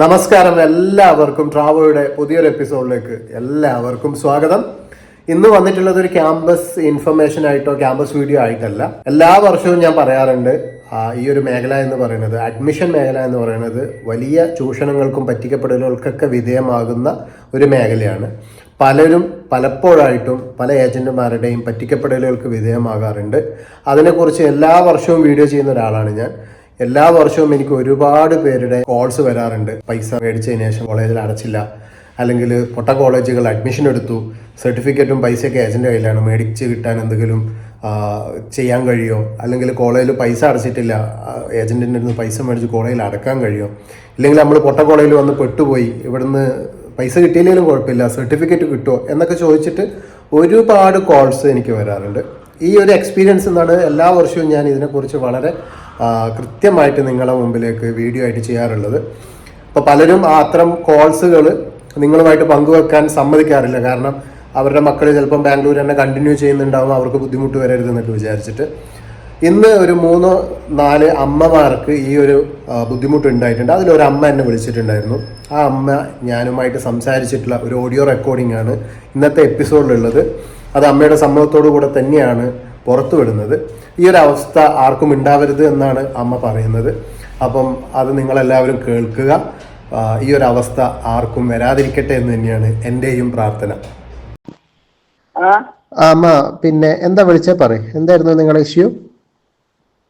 നമസ്കാരം എല്ലാവർക്കും ട്രാവോയുടെ പുതിയൊരു എപ്പിസോഡിലേക്ക് എല്ലാവർക്കും സ്വാഗതം. ഇന്ന് വന്നിട്ടുള്ളത് ഒരു ക്യാമ്പസ് ഇൻഫർമേഷൻ ആയിട്ടോ ക്യാമ്പസ് വീഡിയോ ആയിട്ടല്ല. എല്ലാ വർഷവും ഞാൻ പറയാറുണ്ട് ഈ ഒരു മേഖല എന്ന് പറയുന്നത് അഡ്മിഷൻ മേഖല എന്ന് പറയുന്നത് വലിയ ചൂഷണങ്ങൾക്കും പറ്റിക്കപ്പെടലുകൾക്കൊക്കെ വിധേയമാകുന്ന ഒരു മേഖലയാണ്. പലരും പലപ്പോഴായിട്ടും പല ഏജന്റുമാരുടെയും പറ്റിക്കപ്പെടലുകൾക്ക് വിധേയമാകാറുണ്ട്. അതിനെക്കുറിച്ച് എല്ലാ വർഷവും വീഡിയോ ചെയ്യുന്ന ഒരാളാണ് ഞാൻ. എല്ലാ വർഷവും എനിക്ക് ഒരുപാട് പേരുടെ കോൾസ് വരാറുണ്ട്. പൈസ മേടിച്ചതിന് ശേഷം കോളേജിൽ അടച്ചില്ല. അല്ലെങ്കിൽ പൊട്ട കോളേജുകൾ അഡ്മിഷൻ എടുത്തു. സർട്ടിഫിക്കറ്റും പൈസയൊക്കെ ഏജന്റെ കയ്യിലാണ്. മേടിച്ച് കിട്ടാൻ എന്തെങ്കിലും ചെയ്യാൻ കഴിയോ? അല്ലെങ്കിൽ കോളേജിൽ പൈസ അടച്ചിട്ടില്ല. ഏജന്റിന്റെ അടുത്ത് പൈസ മേടിച്ച് കോളേജിൽ അടക്കാൻ കഴിയോ? ഇല്ലെങ്കിൽ നമ്മൾ പൊട്ട കോളേജിൽ വന്ന് പെട്ടുപോയി. ഇവിടുന്ന് പൈസ കിട്ടിയില്ലെങ്കിലും കുഴപ്പമില്ല. സർട്ടിഫിക്കറ്റ് കിട്ടുമോ എന്നൊക്കെ ചോദിച്ചിട്ട് ഒരുപാട് കോൾസ് എനിക്ക് വരാറുണ്ട്. ഈ ഒരു എക്സ്പീരിയൻസ് എന്നാണ് എല്ലാ വർഷവും ഞാൻ ഇതിനെക്കുറിച്ച് വളരെ കൃത്യമായിട്ട് നിങ്ങളെ മുമ്പിലേക്ക് വീഡിയോ ആയിട്ട് ചെയ്യാറുള്ളത്. അപ്പോൾ പലരും ആ അത്തരം കോൾസുകൾ നിങ്ങളുമായിട്ട് പങ്കുവെക്കാൻ സമ്മതിക്കാറില്ല. കാരണം അവരുടെ മക്കൾ ചിലപ്പം ബാംഗ്ലൂർ തന്നെ കണ്ടിന്യൂ ചെയ്യുന്നുണ്ടാവും അവർക്ക് ബുദ്ധിമുട്ട് വരരുതെന്നൊക്കെ വിചാരിച്ചിട്ട്. ഇന്ന് ഒരു മൂന്ന് നാല് അമ്മമാർക്ക് ഈ ഒരു ബുദ്ധിമുട്ട് ഉണ്ടായിട്ടുണ്ട്. അതിലൊരു അമ്മ എന്നെ വിളിച്ചിട്ടുണ്ടായിരുന്നു. ആ അമ്മ ഞാനുമായിട്ട് സംസാരിച്ചിട്ടുള്ള ഒരു ഓഡിയോ റെക്കോർഡിംഗ് ആണ് ഇന്നത്തെ എപ്പിസോഡിലുള്ളത് അത് അമ്മയുടെ സമ്മതത്തോടു കൂടെ തന്നെയാണ് പുറത്തു വിടുന്നത് ഈ ഒരു അവസ്ഥ ആർക്കും ഉണ്ടാവരുത് എന്നാണ് അമ്മ പറയുന്നത്. അപ്പം അത് നിങ്ങളെല്ലാവരും കേൾക്കുക. ഈ ഒരു അവസ്ഥ ആർക്കും വരാതിരിക്കട്ടെ എന്ന് തന്നെയാണ് എന്റെയും പ്രാർത്ഥന. ആ? അമ്മ പിന്നെ എന്താ വിളിച്ചേ പറ എന്തായിരുന്നു നിങ്ങളുടെ ഇഷ്യൂ?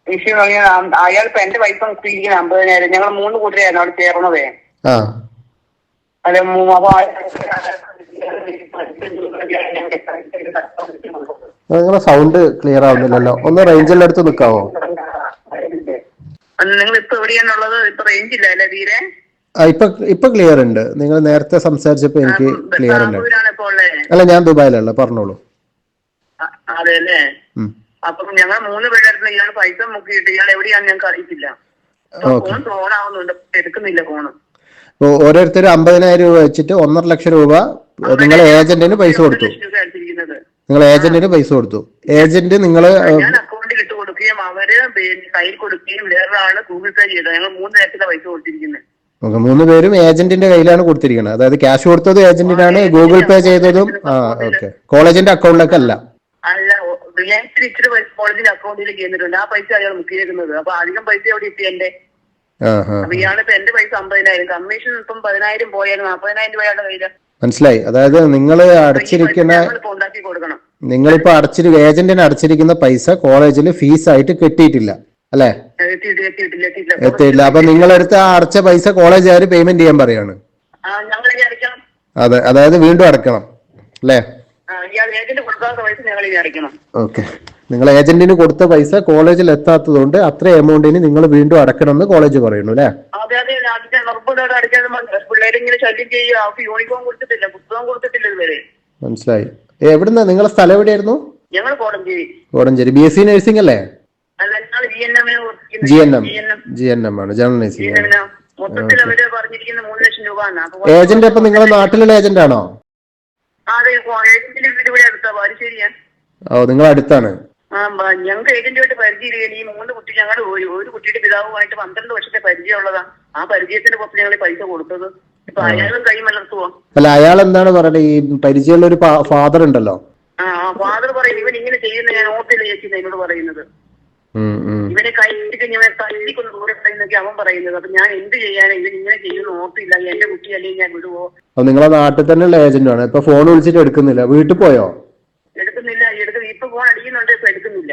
ഇഷ്യൂ പറഞ്ഞാൽ അയാൾ ഇപ്പൊ എന്റെ വൈഫ് നോക്കിയിരിക്കുന്ന അമ്പതിനായിരം ഞങ്ങൾ മൂന്ന് കൂട്ടരായിരുന്നു അവിടെ ചേർന്നതേ. ആ. അല്ല അപ്പൊ നിങ്ങളുടെ സൗണ്ട് ക്ലിയർ ആവുന്നില്ലല്ലോ. ഒന്ന് റേഞ്ചിൽ അടുത്ത് നിൽക്കാവോ? നിങ്ങൾ ഇപ്പൊ എവിടെയാണുള്ളത്? ഇപ്പൊ റേഞ്ച് ഇല്ല അല്ലേ തീരെ? ഇപ്പൊ ഇപ്പൊ ക്ലിയർ ഉണ്ട്. നിങ്ങൾ നേരത്തെ സംസാരിച്ചപ്പോ എനിക്ക് ക്ലിയർ ഉണ്ട്. അല്ല ഞാൻ ദുബായിലല്ല പറഞ്ഞോളൂ. അതെ അല്ലേ? ഉം. അപ്പൊ ഞങ്ങൾ മൂന്ന് പേരായിരുന്നു ഇയാൾ പൈസ മുക്കിയിട്ട് ഇയാൾ എവിടെയാന്ന് ഞങ്ങൾക്ക് അറിയിച്ചില്ല ഫോൺ ഓൺ ആവുന്നുണ്ട്. എടുക്കുന്നില്ല ഫോണ് ഓരോരുത്തരും അമ്പതിനായിരം രൂപ വെച്ചിട്ട് ഒന്നര ലക്ഷം രൂപ നിങ്ങൾ ഏജന്റിന് പൈസ കൊടുത്തു. നിങ്ങൾ ഏജന്റിന് പൈസ കൊടുത്തു. ഏജന്റ് നിങ്ങൾ ഞാൻ അക്കൗണ്ടിൽ ഇട്ട് കൊടുക്കുകയും അവർ കയ്യിൽ കൊടുക്കുകയും വേറൊരാൾ ഗൂഗിൾ പേ ചെയ്ത. ഞങ്ങൾ മൂന്ന് നേരത്തിലെ പൈസ കൊടുത്തിരിക്കുന്നത് മൂന്ന് പേരും ഏജന്റിന്റെ കയ്യിലാണ് കൊടുത്തിരിക്കുന്നത് അതായത് ക്യാഷ് കൊടുത്തത് ഏജന്റിനാണ് ഗൂഗിൾ പേ ചെയ്തതും ആ ഓക്കെ. കോളേജിന്റെ അക്കൗണ്ടിലേക്ക് അല്ല അല്ല റിലയൻസിൽ ഇച്ചിരി പൈസ കോളേജിന്റെ അക്കൗണ്ടിലേക്ക് ചെയ്യുന്നിട്ടുണ്ട് ആ പൈസ അയാൾ മുക്കിയേക്കുന്നത്. അപ്പൊ അധികം പൈസ എവിടെ എത്തി എന്റെ? അപ്പൊ ഇയാളിപ്പോ എന്റെ പൈസ അമ്പതിനായിരം. കമ്മീഷൻ ഇപ്പം പതിനായിരം പോയാലും നാപ്പതിനായിരം രൂപ അയാളുടെ കയ്യിൽ. മനസ്സിലായി? അതായത് നിങ്ങൾ അടച്ചിരിക്കുന്ന നിങ്ങളിപ്പോ അടച്ചിരി ഏജന്റിന് അടച്ചിരിക്കുന്ന പൈസ കോളേജിൽ ഫീസ് ആയിട്ട് കിട്ടിയിട്ടില്ല അല്ലെ എത്തിയിട്ടില്ല. അപ്പൊ നിങ്ങളെടുത്ത് ആ അടച്ച പൈസ കോളേജുകാർ പേയ്മെന്റ് ചെയ്യാൻ പറയാണ്. അതെ അതായത് വീണ്ടും അടക്കണം അല്ലേ? ഓക്കെ. നിങ്ങൾ ഏജന്റിന് കൊടുത്ത പൈസ കോളേജിൽ എത്താത്തത് കൊണ്ട് അത്ര എമൗണ്ടിന് നിങ്ങൾ വീണ്ടും അടക്കണം എന്ന് കോളേജ് പറയുന്നു അല്ലേ? അതെ അതെ. ആദ്യത്തെ നിർബന്ധമായിട്ട് അടയ്ക്കാതെ പിള്ളേരെ ഇങ്ങനെ ശല്യം ചെയ്യുക അവർക്ക് യൂണിഫോം കൊടുത്തിട്ടില്ല പുസ്തകം കൊടുത്തിട്ടില്ല ഇതുവരെ. മനസ്സിലായി. എവിടുന്ന? നിങ്ങളെ സ്ഥലം എവിടെയായിരുന്നു? ഞങ്ങൾ Kodanchery. Kodanchery. B S C nursing അല്ലേ? അല്ല ഞങ്ങൾ G N M G N M G N M ആണ് ജനറൽ നഴ്സിംഗ് മൊത്തത്തിൽ അവർ പറഞ്ഞിരിക്കുന്ന മൂന്ന് ലക്ഷം രൂപ ഏജന്റ് അപ്പൊ നിങ്ങളെ നാട്ടിലുള്ള ഏജന്റ് ആണോ? അതെ ഏജന്റിന്റെ വീട് ഇവിടെ അടുത്താ. ബാലുശ്ശേരിയാ ഓ നിങ്ങൾ അടുത്താണ്. ഞങ്ങൾക്ക് ഏജന്റുമായിട്ട് പരിചയമില്ല. ഈ മൂന്ന് കുട്ടി ഞങ്ങളുടെ ഒരു ഒരു കുട്ടിയുടെ പിതാവുമായിട്ട് പന്ത്രണ്ട് വർഷത്തെ പരിചയമുള്ളതാ. ആ പരിചയത്തിന്റെ പുറത്ത് ഞങ്ങൾ പൈസ കൊടുത്തത്. ഇപ്പൊ അയാളും കൈ മലർത്തുവോ? അല്ല അയാൾ എന്താണ് പറയുന്നത് ഈ പരിചയമുള്ള ഒരു ഫാദർ ഉണ്ടല്ലോ. ആ ഫാദർ പറയും ഇവൻ ഇങ്ങനെ ചെയ്യുന്ന ഞാൻ ഓർത്തില്ല ചേച്ചി എന്നോട് പറയുന്നത്. ഇവനെ കൈക്ക് ഞാൻ തല്ലിക്കൊന്ന് ദൂരെ പറയുന്നൊക്കെ അവൻ പറയുന്നത്. അപ്പൊ ഞാൻ എന്ത് ചെയ്യാനാ? ഇവൻ ഇങ്ങനെ ചെയ്യുന്ന ഓർത്തില്ല. എന്റെ കുട്ടി അല്ലെങ്കിൽ ഞാൻ വിടുവോ? നിങ്ങളെ നാട്ടിൽ തന്നെയുള്ള ഏജന്റ് ആണ്. ഇപ്പൊ ഫോൺ വിളിച്ചിട്ട് എടുക്കുന്നില്ല. വീട്ടിൽ പോയോ? എടുക്കുന്നില്ല. ഫോൺ അടിക്കുന്നുണ്ട് ഇപ്പൊ എടുക്കുന്നില്ല.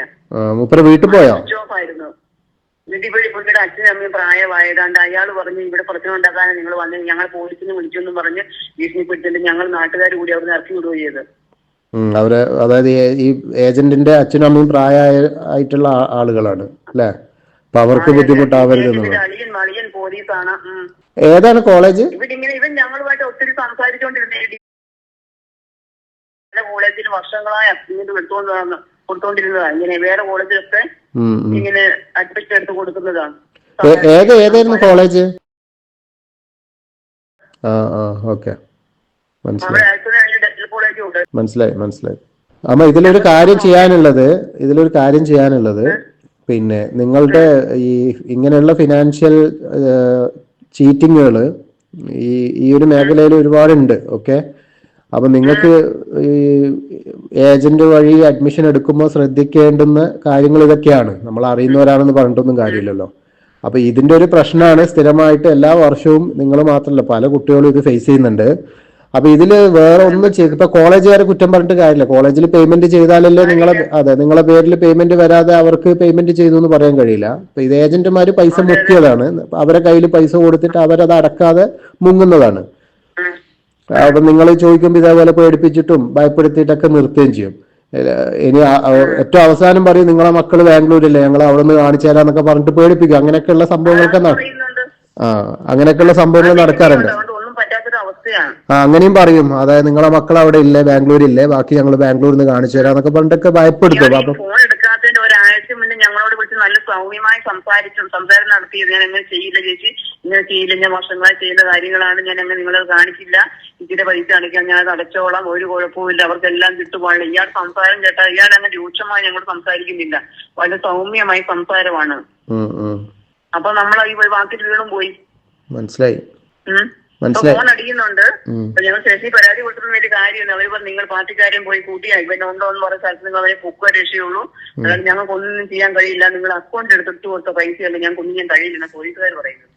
മൂപ്പര് വീട്ടിൽ പോയോ? ഓഫ് ആയിരുന്നു. എന്നിട്ട് ഇവിടെ പുള്ളിയുടെ അച്ഛനും അമ്മയും പ്രായമായതാണ്ട് അയാൾ പറഞ്ഞു ഇവിടെ പ്രശ്നം ഉണ്ടാക്കാനും നിങ്ങൾ വന്ന്. ഞങ്ങൾ പോലീസിനെ വിളിച്ചെന്നും പറഞ്ഞ് ഭീഷണിപ്പെടുത്തിട്ട് ഞങ്ങൾ നാട്ടുകാർ കൂടി അവിടെ ഇറക്കി വിടുകയോ ചെയ്ത്. അവർ അതായത് ഈ- ഏജന്റിന്റെ അച്ഛനും അമ്മയും പ്രായമായ ആയിട്ടുള്ള ആളുകളാണ് അല്ലെ? അപ്പൊ അവർക്ക് ബുദ്ധിമുട്ടാവരുത്. ഏതാണ് കോളേജ്? ഇവൻ ഞങ്ങളുമായിട്ട് ഒത്തിരി സംസാരിച്ചുകൊണ്ടിരുന്നേ കോളേജിൽ വർഷങ്ങളായി അഗ്രിമെന്റ് എടുത്തുകൊണ്ട് കൊടുത്തോണ്ടിരുന്നതാണ് കൊടുത്തോണ്ടിരുന്നതാ ഇങ്ങനെ വേറെ കോളേജിലൊക്കെ. ഇങ്ങനെ അഡ്മിഷൻ എടുത്ത് കൊടുക്കുന്നതാണ്. ഏത് ഏതായിരുന്നു കോളേജ് ആ ആ ഓക്കെ. മനസ്സിലായി. മനസ്സിലായി മനസ്സിലായി. അമ്മ ഇതിലൊരു കാര്യം ചെയ്യാനുള്ളത് ഇതിലൊരു കാര്യം ചെയ്യാനുള്ളത് പിന്നെ നിങ്ങളുടെ ഈ ഇങ്ങനെയുള്ള ഫിനാൻഷ്യൽ ചീറ്റിങ്ങുകൾ ഈ ഈ ഒരു മേഖലയിൽ ഒരുപാടുണ്ട് ഓക്കെ? അപ്പൊ നിങ്ങൾക്ക് ഈ ഏജന്റ് വഴി അഡ്മിഷൻ എടുക്കുമ്പോൾ ശ്രദ്ധിക്കേണ്ടുന്ന കാര്യങ്ങൾ ഇതൊക്കെയാണ്. നമ്മൾ അറിയുന്നവരാണെന്ന് പറഞ്ഞിട്ടൊന്നും കാര്യമില്ലല്ലോ. അപ്പൊ ഇതിന്റെ ഒരു പ്രശ്നമാണ് സ്ഥിരമായിട്ട് എല്ലാ വർഷവും നിങ്ങൾ മാത്രമല്ല പല കുട്ടികളും ഇത് ഫേസ് ചെയ്യുന്നുണ്ട്. അപ്പൊ ഇതിൽ വേറെ ഒന്നും ചെയ്ത് ഇപ്പൊ കോളേജുകാരെ കുറ്റം പറഞ്ഞിട്ട് കാര്യമില്ല. കോളേജിൽ പേയ്മെന്റ് ചെയ്താലല്ലേ നിങ്ങളെ അതെ നിങ്ങളെ പേരിൽ പേയ്മെന്റ് വരാതെ അവർക്ക് പേയ്മെന്റ് ചെയ്തു എന്ന് പറയാൻ കഴിയില്ല. അപ്പൊ ഇത് ഏജന്റുമാര് പൈസ മുക്കിയതാണ്. അവരെ കയ്യിൽ പൈസ കൊടുത്തിട്ട് അവരത് അടക്കാതെ മുങ്ങുന്നതാണ്. അപ്പൊ നിങ്ങൾ ചോദിക്കുമ്പോൾ ഇതേപോലെ പേടിപ്പിച്ചിട്ടും ഭയപ്പെടുത്തിയിട്ടൊക്കെ നിർത്തുകയും ചെയ്യും. ഇനി ഏറ്റവും അവസാനം പറയും നിങ്ങളെ മക്കൾ ബാംഗ്ലൂരില്ലേ ഞങ്ങൾ അവിടെ നിന്ന് കാണിച്ചു തരാന്നൊക്കെ പറഞ്ഞിട്ട് പേടിപ്പിക്കും. അങ്ങനെയൊക്കെയുള്ള സംഭവങ്ങളൊക്കെ ആ അങ്ങനെയൊക്കെയുള്ള സംഭവങ്ങൾ നടക്കാറുണ്ട്. ആ അങ്ങനെയും പറയും. അതായത് നിങ്ങളെ മക്കൾ അവിടെ ഇല്ലേ ബാംഗ്ലൂരില്ലേ ബാക്കി ഞങ്ങൾ ബാംഗ്ലൂരിൽ നിന്ന് കാണിച്ചു തരാന്നൊക്കെ പറഞ്ഞിട്ടൊക്കെ ഭയപ്പെടുത്തും. അപ്പൊ നല്ല സൗമ്യമായി സംസാരിച്ചും സംസാരം നടത്തിയത് ഞാൻ അങ്ങനെ ചെയ്യില്ല ചേച്ചി? ഇങ്ങനെ ചെയ്യില്ല ഞാൻ വർഷങ്ങളായി ചെയ്യുന്ന കാര്യങ്ങളാണ് ഞാൻ അങ്ങനെ നിങ്ങളത് കാണിച്ചില്ല? ഇതിന്റെ പൈസ അടയ്ക്കാൻ ഞാൻ അത് അടച്ചോളാം ഒരു കുഴപ്പമില്ല അവർക്കെല്ലാം കിട്ടുപാടില്ല ഇയാൾ സംസാരം കേട്ടാ ഇയാൾ അങ്ങനെ രൂക്ഷമായി ഞങ്ങളോട് സംസാരിക്കുന്നില്ല. വളരെ സൗമ്യമായി സംസാരമാണ്. അപ്പൊ നമ്മൾ ഈ വാക്കിൽ വീണും പോയി. മനസ്സിലായി. ഫോൺ അടിക്കുന്നുണ്ട്. ഉം. അപ്പൊ ഞങ്ങൾ ശശി പരാതി കൊടുത്തിട്ട് വലിയ കാര്യമില്ല. അവർ പറഞ്ഞു നിങ്ങൾ പാർട്ടിക്കാരെയും പോയി കൂട്ടിയായി ഇവൻ ഉണ്ടോ എന്ന് പറഞ്ഞ സ്ഥലത്ത് നിങ്ങൾ അവരെ പൊക്കുക രക്ഷയുള്ളൂ. അതായത് ഞങ്ങൾക്ക് ഒന്നും ചെയ്യാൻ കഴിയില്ല. നിങ്ങൾ അക്കൗണ്ട് എടുത്തിട്ട് കൊടുത്ത പൈസയല്ല ഞങ്ങൾക്ക് ഒന്നും ചെയ്യാൻ കഴിയില്ല പോലീസുകാർ പറയുന്നു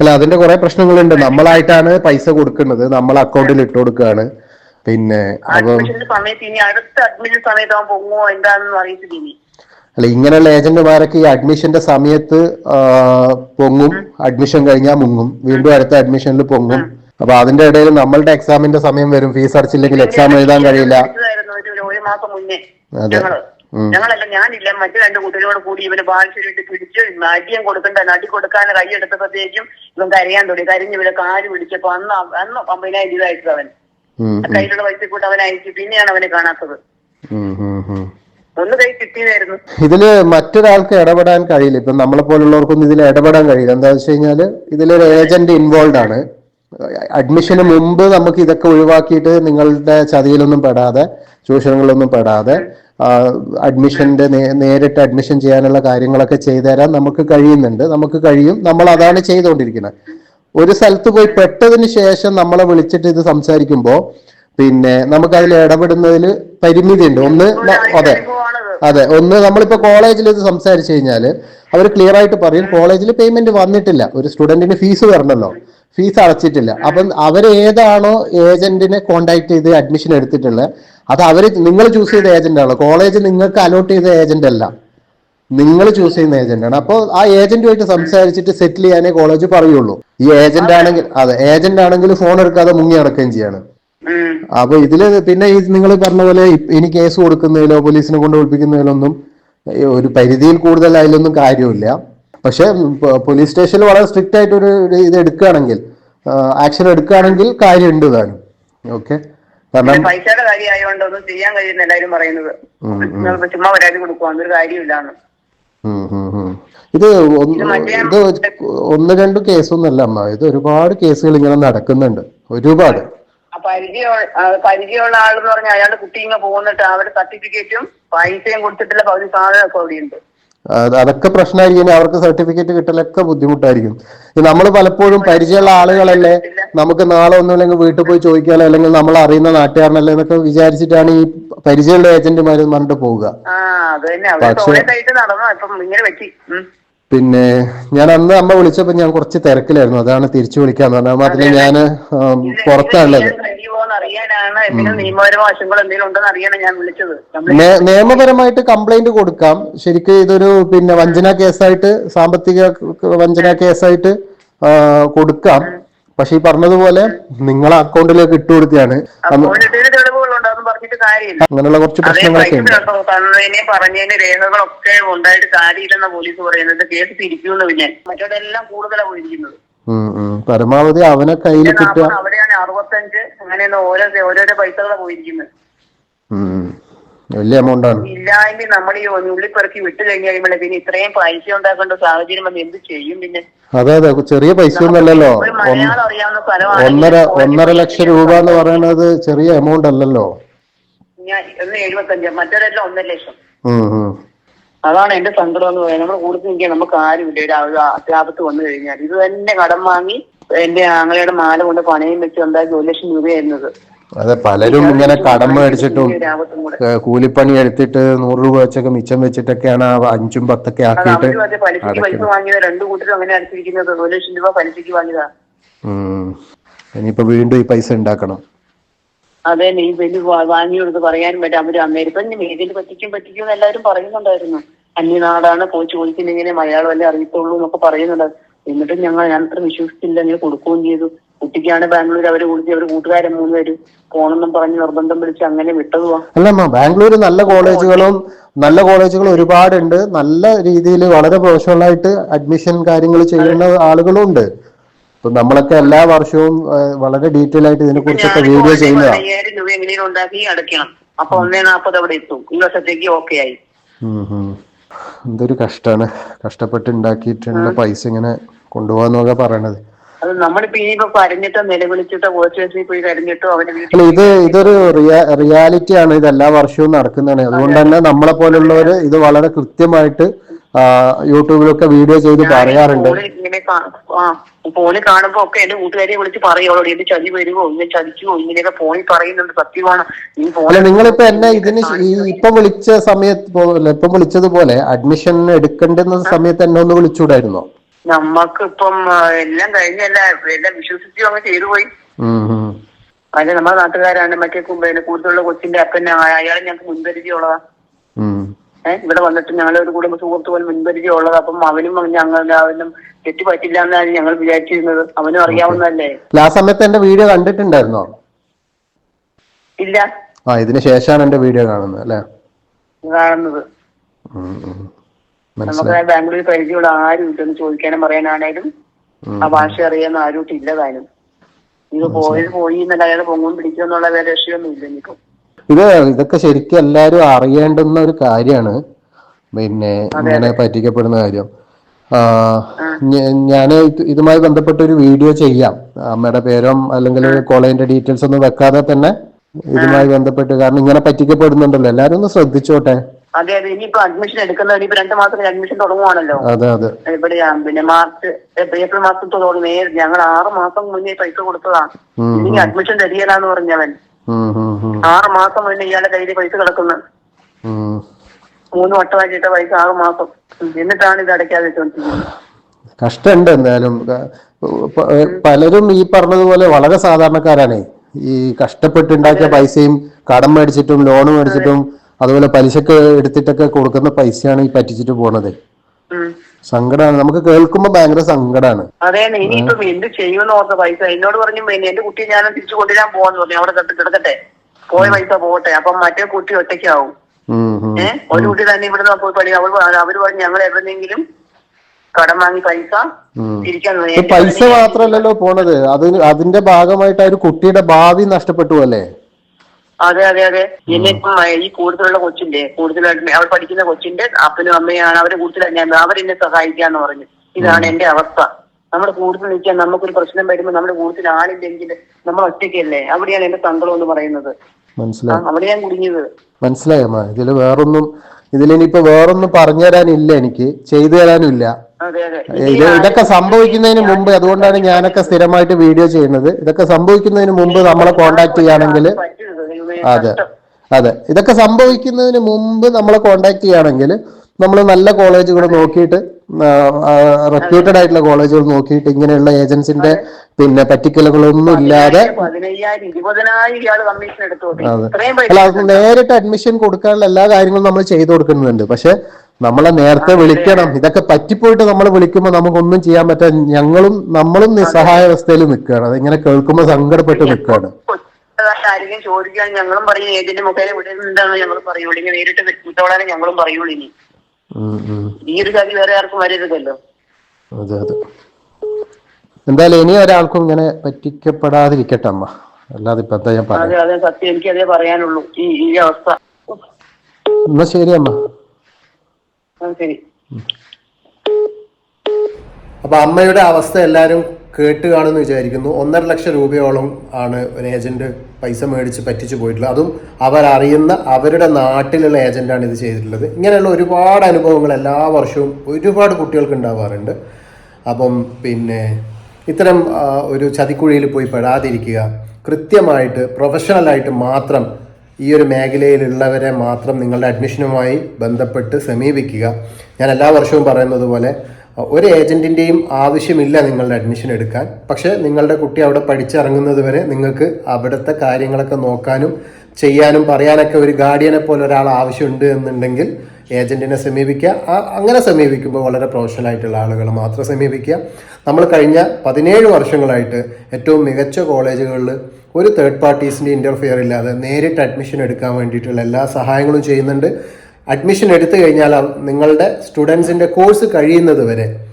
അല്ല അതിന്റെ കുറെ പ്രശ്നങ്ങളുണ്ട്. നമ്മളായിട്ടാണ് പൈസ കൊടുക്കുന്നത്. നമ്മൾ അക്കൗണ്ടിൽ ഇട്ട് കൊടുക്കുകയാണ് പിന്നെ സമയത്ത് ഇനി അടുത്ത അഡ്മിഷൻ സമയത്ത് അവൻ പൊങ്ങോ എന്താണെന്ന് അറിയിച്ചു ഇനി. അല്ല ഇങ്ങനെയുള്ള ഏജന്റുമാരൊക്കെ ഈ അഡ്മിഷന്റെ സമയത്ത് പൊങ്ങും. അഡ്മിഷൻ കഴിഞ്ഞാൽ മുങ്ങും. വീണ്ടും അടുത്ത അഡ്മിഷനിൽ പൊങ്ങും. അപ്പൊ അതിന്റെ ഇടയിൽ നമ്മളുടെ എക്സാമിന്റെ സമയം വരും. ഫീസ് അടച്ചില്ലെങ്കിൽ എക്സാം എഴുതാൻ കഴിയില്ല. ഒരു- മാസം മുന്നേ. ഞങ്ങളല്ല ഞാനില്ല. മറ്റു രണ്ട് കുട്ടികളോട് കൂടി ഇവന് ബാലിശ്ശേരിട്ട് പിടിച്ച് അടിയം കൊടുക്കണ്ട. നടി കൊടുക്കാൻ കൈ എടുത്തപ്പോഴത്തേക്കും ഇവൻ കരയാൻ തുടങ്ങി. കരഞ്ഞ് ഇവരെ കാൽ പിടിച്ചപ്പോ അന്ന് അന്ന് അമ്പതിനായിരം രൂപ അയച്ചത് അവൻ കയ്യിലുള്ള പൈസ കൂട്ട് അവൻ അയച്ചു പിന്നെയാണ് അവനെ കാണാത്തത്. ഒന്ന് കൈ കിട്ടിയതായിരുന്നു ഇതിൽ മറ്റൊരാൾക്ക് ഇടപെടാൻ കഴിയില്ല. ഇപ്പൊ നമ്മളെ പോലുള്ളവർക്കൊന്നും ഇതിൽ ഇടപെടാൻ കഴിയില്ല. എന്താ വെച്ച് കഴിഞ്ഞാൽ ഇതിലൊരു ഏജന്റ് ഇൻവോൾവ് ആണ്. അഡ്മിഷന് മുമ്പ് നമുക്ക് ഇതൊക്കെ ഒഴിവാക്കിയിട്ട് നിങ്ങളുടെ ചതിയിലൊന്നും പെടാതെ ചൂഷണങ്ങളിലൊന്നും പെടാതെ അഡ്മിഷന്റെ നേരിട്ട് അഡ്മിഷൻ ചെയ്യാനുള്ള കാര്യങ്ങളൊക്കെ ചെയ്തു തരാൻ നമുക്ക് കഴിയുന്നുണ്ട്. നമുക്ക് കഴിയും. നമ്മൾ അതാണ് ചെയ്തുകൊണ്ടിരിക്കുന്നത്. ഒരു സ്ഥലത്ത് പോയി പെട്ടതിന് ശേഷം നമ്മളെ വിളിച്ചിട്ട് ഇത് സംസാരിക്കുമ്പോൾ പിന്നെ നമുക്ക് അതിൽ ഇടപെടുന്നതിൽ പരിമിതിയുണ്ട്. ഒന്ന് അതെ. അതെ. ഒന്ന് നമ്മളിപ്പോ കോളേജിൽ ഇത് സംസാരിച്ചു കഴിഞ്ഞാൽ അവർ ക്ലിയർ ആയിട്ട് പറയും കോളേജിൽ പേയ്മെന്റ് വന്നിട്ടില്ല. ഒരു സ്റ്റുഡന്റിന് ഫീസ് വരണമല്ലോ ഫീസ് അടച്ചിട്ടില്ല. അപ്പം അവർ ഏതാണോ ഏജന്റിനെ കോണ്ടാക്ട് ചെയ്ത് അഡ്മിഷൻ എടുത്തിട്ടുള്ളത് അത് അവർ നിങ്ങൾ ചൂസ് ചെയ്ത ഏജന്റ് കോളേജ് നിങ്ങൾക്ക് അലോട്ട് ചെയ്ത ഏജന്റ് അല്ല. നിങ്ങൾ ചൂസ് ചെയ്യുന്ന ഏജന്റ് ആണ്. അപ്പോൾ ആ ഏജന്റുമായിട്ട് സംസാരിച്ചിട്ട് സെറ്റിൽ ചെയ്യാനേ കോളേജ് പറയുള്ളൂ. ഈ ഏജന്റ് ആണെങ്കിൽ അതെ ഏജന്റ് ആണെങ്കിൽ ഫോൺ എടുക്കാതെ മുങ്ങി നടക്കുകയും ചെയ്യാണ്. അപ്പൊ ഇതിൽ പിന്നെ ഈ നിങ്ങൾ പറഞ്ഞ പോലെ ഇനി കേസ് കൊടുക്കുന്നതിലോ പോലീസിനെ കൊണ്ട് ഒളിപ്പിക്കുന്നതിലോ ഒന്നും ഒരു പരിധിയിൽ കൂടുതൽ അതിലൊന്നും കാര്യമില്ല. പക്ഷെ പോലീസ് സ്റ്റേഷനിൽ വളരെ സ്ട്രിക്റ്റ് ആയിട്ട് ഒരു ഇത് എടുക്കുകയാണെങ്കിൽ ആക്ഷൻ എടുക്കുകയാണെങ്കിൽ കാര്യമുണ്ട് താനും. ഓക്കെ? കാരണം പൈസയുടെ കാര്യമായതുകൊണ്ട് ഒന്നും ചെയ്യാൻ കഴിയുന്ന എല്ലാവരും പറയുന്നത്. ചുമ്മാ പരാതി കൊടുക്കുക അതൊരു കാര്യമില്ലാന്ന്. ഇത് ഒന്ന് ഇത് ഒന്ന് രണ്ട് കേസൊന്നുമല്ല അമ്മ. ഇത് ഒരുപാട് കേസുകൾ ഇങ്ങനെ നടക്കുന്നുണ്ട്. ഒരുപാട്. പരിചയം പരിചയമുള്ള ആളെന്ന് പറഞ്ഞാൽ അയാളുടെ കുട്ടി ഇങ്ങനെ പോകുന്നിട്ട് അവിടെ സർട്ടിഫിക്കറ്റും പൈസയും കൊടുത്തിട്ടുള്ള പകുതി സാധനമൊക്കെ അവിടെയുണ്ട്. ഉണ്ട് അതൊക്കെ പ്രശ്നമായിരിക്കും. അവർക്ക് സർട്ടിഫിക്കറ്റ് കിട്ടലൊക്കെ ബുദ്ധിമുട്ടായിരിക്കും. നമ്മൾ പലപ്പോഴും പരിചയമുള്ള ആളുകളല്ലേ? നമുക്ക് നാളെ ഒന്നും ഒന്നുമില്ലെങ്കിൽ വീട്ടിൽ പോയി ചോദിക്കാനോ അല്ലെങ്കിൽ നമ്മൾ അറിയുന്ന നാട്ടുകാരനല്ലേ എന്നൊക്കെ വിചാരിച്ചിട്ടാണ് ഈ പരിചയമുള്ള ഏജന്റുമാർ പറഞ്ഞിട്ട് പോവുക. ആ പിന്നെ ഞാൻ അന്ന് അമ്മ വിളിച്ചപ്പോൾ ഞാൻ കുറച്ച് തിരക്കിലായിരുന്നു. അതാണ് തിരിച്ചു വിളിക്കാന്ന് പറഞ്ഞാൽ മാത്രമേ ഞാൻ പുറത്താണുള്ളത് നിയമപരമായിട്ട് കംപ്ലൈന്റ് കൊടുക്കാം. ശരിക്കും ഇതൊരു പിന്നെ വഞ്ചന കേസായിട്ട് സാമ്പത്തിക വഞ്ചന കേസായിട്ട് കൊടുക്കാം. പക്ഷെ ഈ പറഞ്ഞതുപോലെ നിങ്ങളെ അക്കൗണ്ടിലേക്ക് ഇട്ട് കൊടുക്കുകയാണ് അങ്ങനെയുള്ള കുറച്ച് പ്രശ്നങ്ങളൊക്കെ ഉണ്ട്. തന്നതിനെ പറഞ്ഞതിന് രേഖകളൊക്കെ ഉണ്ടായിട്ട് കാര്യമില്ലെന്ന പോലീസ് പറയുന്നത് കേസ് തിരിക്കുമെന്ന് പിന്നെ മറ്റോടെല്ലാം കൂടുതലാണ് പോയിരിക്കുന്നത്. പരമാവധി അവനെ കയ്യിൽ കിട്ടുക. അവിടെയാണ് അറുപത്തഞ്ച് അങ്ങനെയാണ് ഓരോ ഓരോരോ പൈസകളാണ് പോയിരിക്കുന്നത്. വലിയ എമൗണ്ട് ആണ്. ഇല്ലായ്മ നമ്മൾ ഈ ഉള്ളിപ്പറക്കി വിട്ട് കഴിഞ്ഞാൽ പിന്നെ ഇത്രയും പൈസ ഉണ്ടാക്കേണ്ട സാഹചര്യം വന്ന് എന്ത് ചെയ്യും പിന്നെ? അതെ അതെ. ചെറിയ പൈസ ഒന്നല്ലല്ലോ ഒന്നര ഒന്നര ലക്ഷം രൂപ എന്ന് പറയുന്നത് ചെറിയ എമൗണ്ട് അല്ലല്ലോ. ഞാൻ ഒന്ന് എഴുപത്തഞ്ച് മറ്റൊരെല്ലാം ഒന്നര ലക്ഷം. അതാണ് എന്റെ സങ്കടം എന്ന് പറയുന്നത്. നമ്മൾ കൂടുതൽ നിൽക്കാൻ നമുക്ക് ആരുമില്ല. ഒരു അത്യാപത്ത് വന്നു കഴിഞ്ഞാൽ. ഇത് തന്നെ കടം വാങ്ങി എന്റെ ആങ്ങളയുടെ മാല കൊണ്ട് പണയം വെച്ച് ഉണ്ടാക്കി ഒരു ലക്ഷം രൂപയായിരുന്നത് അതെ പലരും ഇങ്ങനെ കടം മേടിച്ചിട്ടും കൂലിപ്പണി എടുത്തിട്ട് നൂറ് രൂപ വെച്ചൊക്കെ മിച്ചം വെച്ചിട്ടൊക്കെയാണ് അഞ്ചും പത്തൊക്കെ ആക്കിയിട്ട്. ഇനിയിപ്പോ വീണ്ടും ഈ പൈസ ഉണ്ടാക്കണം. അതെ നീ വലിയ വാങ്ങി കൊടുത്ത് പറയാനും പറ്റും. അവർ അമേരിക്കൻ മേഖല പറ്റിക്കും പറ്റിക്കും എല്ലാവരും പറയുന്നുണ്ടായിരുന്നു. അന്യനാടാണ് പോയി ചോദിക്കുന്നെങ്ങനെ മലയാളം അല്ലേ അറിയത്തുള്ളൂ എന്നൊക്കെ പറയുന്നുണ്ട് എന്നിട്ടും ഞങ്ങൾ ഞാൻ അത്ര വിശ്വസിച്ചില്ല. നീ കൊടുക്കുകയും ചെയ്തു. കുട്ടിക്കാണ് ബാംഗ്ലൂർ അവർ വിളിച്ച് അവർ കൂട്ടുകാരൻ മൂന്ന് പേര് പോണെന്നും പറഞ്ഞ് നിർബന്ധം വിളിച്ച് അങ്ങനെ വിട്ടതുവാ അല്ലമ്മ ബാംഗ്ലൂർ നല്ല കോളേജുകളും നല്ല കോളേജുകൾ ഒരുപാടുണ്ട്. നല്ല രീതിയിൽ വളരെ പ്രൊഫഷണൽ ആയിട്ട് അഡ്മിഷൻ കാര്യങ്ങൾ ചെയ്യുന്ന ആളുകളും ഉണ്ട്. ഇപ്പൊ നമ്മളൊക്കെ എല്ലാ വർഷവും വളരെ ഡീറ്റെയിൽ ആയിട്ട് ഇതിനെ കുറിച്ചൊക്കെ വീഡിയോ ചെയ്യുന്നതാണ് അയ്യായിരം രൂപ എങ്ങനെയും ഉണ്ടാക്കി അടയ്ക്കണം. അപ്പൊ ഒന്നേ നാപ്പത് അവിടെ എത്തും. ഈ വർഷത്തേക്ക് ഓക്കെ ആയി. എന്തൊരു കഷ്ടാണ്. കഷ്ടപ്പെട്ട് ഉണ്ടാക്കിയിട്ടുള്ള പൈസ ഇങ്ങനെ കൊണ്ടുപോകാന്നൊക്കെ പറയണത്. അത് നമ്മളിപ്പോ ഇനിയിപ്പോ കരഞ്ഞിട്ടോ നിലവിളിച്ചിട്ടോ പോസ്റ്റ് പോയി കരഞ്ഞിട്ടോ അവന്റെ വീട്ടിൽ അല്ല ഇത് ഇതൊരു റിയാലിറ്റി ആണ് ഇത് എല്ലാ വർഷവും നടക്കുന്നതാണ്. അതുകൊണ്ട് തന്നെ നമ്മളെ പോലുള്ളവര് ഇത് വളരെ കൃത്യമായിട്ട് യൂട്യൂബിലൊക്കെ വീഡിയോ ചെയ്ത് പറയാറുണ്ട്. ആ കാണുമ്പോ ഒക്കെ എന്റെ കൂട്ടുകാരെ വിളിച്ച് പറയുള്ളൂ എന്റെ ചതി വരുമോ ഇങ്ങനെ ചതിക്കുമോ ഇങ്ങനെയൊക്കെ ഫോണിൽ പറയുന്നുണ്ട് സത്യമാണ്. അല്ല നിങ്ങളിപ്പോ എന്നെ ഇതിന് ഇപ്പൊ വിളിച്ച സമയത്ത് ഇപ്പൊ വിളിച്ചതുപോലെ അഡ്മിഷൻ എടുക്കേണ്ടുന്ന സമയത്ത് എന്നെ ഒന്ന് വിളിച്ചൂടായിരുന്നോ? നമ്മക്ക് ഇപ്പം എല്ലാം കഴിഞ്ഞല്ല എല്ലാം വിശ്വസിച്ചു അങ്ങ് ചെയ്തു പോയി. അല്ലെ നമ്മുടെ നാട്ടുകാരാണ് മറ്റേ കൂടുതലുള്ള കൊച്ചിന്റെ അപ്പനെ അയാളെ ഞങ്ങൾക്ക് മുൻപരിചയമുള്ളതാ ഉം. ഏഹ് ഇവിടെ വന്നിട്ട് ഞങ്ങൾ ഒരു കുടുംബ സുഹൃത്ത് പോലും മുൻപരിചയമുള്ളത് അപ്പം അവനും ഞങ്ങൾ അവനും തെറ്റ് പറ്റില്ല എന്നാണ് ഞങ്ങൾ വിചാരിച്ചിരുന്നത്. അവനും അറിയാവുന്നതല്ലേ? ആ സമയത്ത് എന്റെ വീഡിയോ കണ്ടിട്ടുണ്ടായിരുന്നോ? ഇല്ല. ആ ഇതിന് ശേഷമാണ് എന്റെ വീഡിയോ കാണുന്നത് അല്ലേ? കാണുന്നത്. നമുക്ക് ബാംഗ്ലൂരിൽ പരിചയമുള്ള ആരും ഇല്ലെന്ന് ചോദിക്കാനും പറയാനാണേലും ആ ഭാഷ അറിയാവുന്ന ആരും ഇല്ല താനും. ഇത് പോയത് പോയി എന്നല്ല അയാൾ പൊങ്ങും പിടിക്കുമെന്നുള്ള വേറെ രക്ഷയൊന്നും ഇല്ല ഇനിയിപ്പം. ഇത് ഇതൊക്കെ ശരിക്കും എല്ലാരും അറിയേണ്ടുന്ന ഒരു കാര്യമാണ്. പിന്നെ ഇങ്ങനെ പറ്റിക്കപ്പെടുന്ന കാര്യം. ഞാൻ ഇതുമായി ബന്ധപ്പെട്ട ഒരു വീഡിയോ ചെയ്യാം. അമ്മയുടെ പേരും അല്ലെങ്കിൽ കോളേജിന്റെ ഡീറ്റെയിൽസ് ഒന്നും വെക്കാതെ തന്നെ ഇതുമായി ബന്ധപ്പെട്ട് കാരണം ഇങ്ങനെ പറ്റിക്കപ്പെടുന്നുണ്ടല്ലോ. എല്ലാരും ഒന്ന് ശ്രദ്ധിച്ചോട്ടെ. അതെ അതെ. ഇനിയിപ്പോ അഡ്മിഷൻ എടുക്കുന്ന ഇനിയിപ്പോ രണ്ടു മാസം അഡ്മിഷൻ തുടങ്ങുവാണല്ലോ. അതെ അതെ. എവിടെയാ പിന്നെ മാർച്ച് ഏപ്രിൽ മാസത്തോളം മാസത്തോട് നേരെ ഞങ്ങൾ ആറ് മാസം മുന്നേ പൈസ കൊടുത്തതാണ്. ഇനി അഡ്മിഷൻ തരികയില്ലാന്ന് പറഞ്ഞവൻ. ആറ് മാസം മുന്നേ ഇയാളുടെ കയ്യിൽ പൈസ കിടക്കുന്നത്. മൂന്ന് വട്ടമാക്കിയിട്ട പൈസ ആറ് മാസം എന്നിട്ടാണ് ഇത് അടയ്ക്കാതെ കഷ്ടണ്ട് കഷ്ടമുണ്ട് എന്തായാലും. പലരും ഈ പറഞ്ഞതുപോലെ വളരെ സാധാരണക്കാരാണ്. ഈ കഷ്ടപ്പെട്ടുണ്ടാക്കിയ പൈസയും കടം മേടിച്ചിട്ടും ലോൺ മേടിച്ചിട്ടും അതുപോലെ പലിശക്ക് എടുത്തിട്ടൊക്കെ കൊടുക്കുന്ന പൈസയാണ് ഈ പറ്റിച്ചിട്ട് പോണത്. സങ്കടമാണ് നമുക്ക് കേൾക്കുമ്പോ ഭയങ്കര സങ്കടമാണ് അതെ ഇനിയിപ്പം എന്ത് ചെയ്യുമെന്ന് ഓർത്ത പൈസ. എന്നോട് പറഞ്ഞു പിന്നെ എന്റെ കുട്ടി ഞാൻ തിരിച്ചു കൊണ്ടുവരാൻ പോവാന്ന് പറഞ്ഞു. അവിടെ കിട- കിടക്കട്ടെ. പോയ പൈസ പോകട്ടെ. അപ്പം മറ്റേ കുട്ടി ഒറ്റയ്ക്കാവും. ഏഹ് ഒരു കുട്ടി തന്നെ ഇവിടുന്ന് പോയി പഠി അവൾ അവർ പറഞ്ഞു ഞങ്ങൾ എവിടെന്നെങ്കിലും കടം വാങ്ങി പൈസ. തിരിക്കാൻ പൈസ മാത്രല്ലല്ലോ പോണത്. അതിന് അതിന്റെ ഭാഗമായിട്ട് ആ ഒരു കുട്ടിയുടെ ഭാവി നഷ്ടപ്പെട്ടു അല്ലേ? അതെ അതെ അതെ. എന്നിപ്പം ഈ കൂടുതലുള്ള കൊച്ചിന്റെ കൂടുതലായിട്ട് അവർ പഠിക്കുന്ന കൊച്ചിന്റെ അപ്പനും അമ്മയാണ് അവരെ കൂടുതൽ ഞാൻ അവരെന്നെ സഹായിക്കാന്ന് പറഞ്ഞു. ഇതാണ് എന്റെ അവസ്ഥ. നമ്മൾ കൂടുതൽ നിൽക്കാൻ നമുക്കൊരു പ്രശ്നം വരുമ്പോൾ നമ്മുടെ കൂടുതൽ ആളില്ലെങ്കിൽ നമ്മൾ ഒറ്റയ്ക്കല്ലേ? അവിടെയാണ് എന്റെ സങ്കടം എന്ന് പറയുന്നത്. അവിടെ ഞാൻ കുടുങ്ങിയത്. മനസ്സിലായമ്മ ഇതിൽ വേറൊന്നും ഇതിലിനിയിപ്പോ വേറൊന്നും പറഞ്ഞു തരാനില്ല എനിക്ക്. ചെയ്തു തരാനില്ല. അതെ അതെ. ഇത് ഇതൊക്കെ സംഭവിക്കുന്നതിന് മുമ്പ് അതുകൊണ്ടാണ് ഞാനൊക്കെ സ്ഥിരമായിട്ട് വീഡിയോ ചെയ്യുന്നത്. ഇതൊക്കെ സംഭവിക്കുന്നതിന് മുമ്പ് നമ്മളെ കോണ്ടാക്ട് ചെയ്യുകയാണെങ്കിൽ അതെ. അതെ. ഇതൊക്കെ സംഭവിക്കുന്നതിന് മുമ്പ് നമ്മളെ കോണ്ടാക്ട് ചെയ്യുകയാണെങ്കിൽ നമ്മൾ നല്ല കോളേജുകൾ നോക്കിയിട്ട് റെപ്യൂട്ടഡ് ആയിട്ടുള്ള കോളേജുകൾ നോക്കിയിട്ട് ഇങ്ങനെയുള്ള ഏജൻസിന്റെ പിന്നെ പറ്റിക്കലുകളൊന്നും ഇല്ലാതെ അല്ല നേരിട്ട് അഡ്മിഷൻ കൊടുക്കാനുള്ള എല്ലാ കാര്യങ്ങളും നമ്മൾ ചെയ്തു കൊടുക്കുന്നുണ്ട്. പക്ഷെ നമ്മളെ നേരത്തെ വിളിക്കണം. ഇതൊക്കെ പറ്റിപ്പോയിട്ട് നമ്മൾ വിളിക്കുമ്പോൾ നമുക്കൊന്നും ചെയ്യാൻ പറ്റാൻ ഞങ്ങളും നമ്മളും നിസ്സഹായ അവസ്ഥയിൽ നിൽക്കുകയാണ്. അതിങ്ങനെ കേൾക്കുമ്പോൾ സങ്കടപ്പെട്ട് നിൽക്കുകയാണ്. ആരെങ്കിലും ചോദിക്കാൻ ഞങ്ങളും പറയും ഏതിന്റെ മുഖേന വിടുന്നുണ്ടെന്ന് ഞങ്ങൾ പറയുള്ളൂ ഇനി നേരിട്ട് വിട്ടോളാനും ഞങ്ങളും പറയുള്ളൂ ഇനി. ഈ ഒരു കാര്യം വേറെ ആർക്കും വരരുതല്ലോ. അതെ അതെ. എന്തായാലും ഇനി ഒരാൾക്കും ഇങ്ങനെ പറ്റിക്കപ്പെടാതിരിക്കട്ടെ അമ്മ. അല്ലാതെ ഇപ്പൊ എന്താ ഞാൻ അതെ അതെ സത്യം. എനിക്ക് അതേ പറയാനുള്ളൂ. ഈ ഈ അവസ്ഥ. എന്നാ ശരി അമ്മ. ശരി. അപ്പൊ അമ്മയുടെ അവസ്ഥ എല്ലാവരും കേട്ട് വിചാരിക്കുന്നു. ഒന്നര ലക്ഷം രൂപയോളം ആണ് ഒരു ഏജന്റ് പൈസ മേടിച്ച് പറ്റിച്ചു പോയിട്ടുള്ളത്. അതും അവരറിയുന്ന അവരുടെ നാട്ടിലുള്ള ഏജന്റാണ് ഇത് ചെയ്തിട്ടുള്ളത്. ഇങ്ങനെയുള്ള ഒരുപാട് അനുഭവങ്ങൾ എല്ലാ വർഷവും ഒരുപാട് കുട്ടികൾക്ക് ഉണ്ടാവാറുണ്ട്. അപ്പം പിന്നെ ഇത്തരം ഒരു ചതിക്കുഴിയിൽ പോയി പെടാതിരിക്കുക കൃത്യമായിട്ട് പ്രൊഫഷണലായിട്ട് മാത്രം ഈ ഒരു മേഖലയിലുള്ളവരെ മാത്രം നിങ്ങളുടെ അഡ്മിഷനുമായി ബന്ധപ്പെട്ട് സമീപിക്കുക. ഞാൻ എല്ലാ വർഷവും പറയുന്നത് പോലെ ഒരു ഏജന്റിന്റെയും ആവശ്യമില്ല നിങ്ങളുടെ അഡ്മിഷൻ എടുക്കാൻ. പക്ഷേ നിങ്ങളുടെ കുട്ടി അവിടെ പഠിച്ചിറങ്ങുന്നത് വരെ നിങ്ങൾക്ക് അവിടുത്തെ കാര്യങ്ങളൊക്കെ നോക്കാനും ചെയ്യാനും പറയാനൊക്കെ ഒരു ഗാർഡിയനെ പോലെ ഒരാൾ ആവശ്യമുണ്ട് എന്നുണ്ടെങ്കിൽ ഏജന്റിനെ സമീപിക്കുക. അങ്ങനെ സമീപിക്കുമ്പോൾ വളരെ പ്രൊഫഷണൽ ആയിട്ടുള്ള ആളുകൾ മാത്രം സമീപിക്കുക. നമ്മൾ കഴിഞ്ഞ പതിനേഴ് വർഷങ്ങളായിട്ട് ഏറ്റവും മികച്ച കോളേജുകളിൽ ഒരു തേർഡ് പാർട്ടീസിന്റെ ഇന്റർഫിയർ ഇല്ലാതെ നേരിട്ട് അഡ്മിഷൻ എടുക്കാൻ വേണ്ടിയിട്ടുള്ള എല്ലാ സഹായങ്ങളും ചെയ്യുന്നുണ്ട്. അഡ്മിഷൻ എടുത്തു കഴിഞ്ഞാൽ നിങ്ങളുടെ സ്റ്റുഡൻസിന്റെ കോഴ്സ് കഴിയുന്നത് വരെ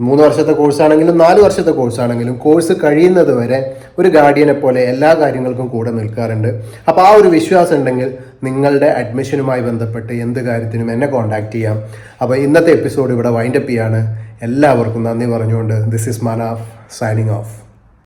മൂന്ന് വർഷത്തെ കോഴ്സാണെങ്കിലും നാല് വർഷത്തെ കോഴ്സാണെങ്കിലും കോഴ്സ് കഴിയുന്നത് വരെ ഒരു ഗാർഡിയനെ പോലെ എല്ലാ കാര്യങ്ങൾക്കും കൂടെ നിൽക്കാറുണ്ട്. അപ്പോൾ ആ ഒരു വിശ്വാസം ഉണ്ടെങ്കിൽ നിങ്ങളുടെ അഡ്മിഷനുമായി ബന്ധപ്പെട്ട് എന്ത് കാര്യത്തിനും എന്നെ കോൺടാക്റ്റ് ചെയ്യാം. അപ്പോൾ ഇന്നത്തെ എപ്പിസോഡ് ഇവിടെ വൈൻഡപ്പ് ചെയ്യാണ്. എല്ലാവർക്കും നന്ദി പറഞ്ഞുകൊണ്ട് this is Manaf signing off